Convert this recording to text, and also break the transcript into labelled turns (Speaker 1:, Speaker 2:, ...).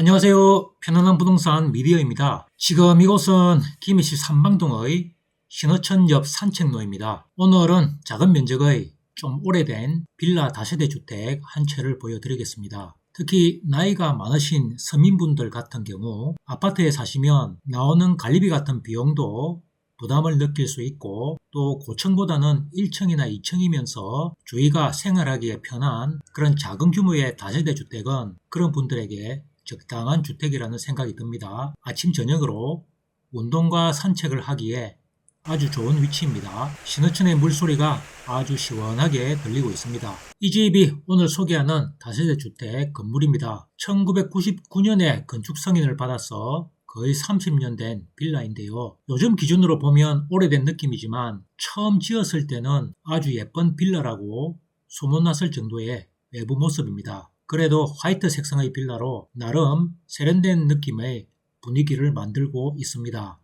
Speaker 1: 안녕하세요. 편안한 부동산 미디어입니다. 지금 이곳은 김해시 삼방동의 신어천 옆 산책로입니다. 오늘은 작은 면적의 좀 오래된 빌라 다세대 주택 한 채를 보여드리겠습니다. 특히 나이가 많으신 서민분들 같은 경우 아파트에 사시면 나오는 관리비 같은 비용도 부담을 느낄 수 있고 또 고층보다는 1층이나 2층이면서 주위가 생활하기에 편한 그런 작은 규모의 다세대 주택은 그런 분들에게 적당한 주택이라는 생각이 듭니다. 아침 저녁으로 운동과 산책을 하기에 아주 좋은 위치입니다. 신어천의 물소리가 아주 시원하게 들리고 있습니다. 이 집이 오늘 소개하는 다세대 주택 건물입니다. 1999년에 건축 승인을 받아서 거의 30년 된 빌라인데요. 요즘 기준으로 보면 오래된 느낌이지만 처음 지었을 때는 아주 예쁜 빌라라고 소문났을 정도의 외부 모습입니다. 그래도 화이트 색상의 빌라로 나름 세련된 느낌의 분위기를 만들고 있습니다.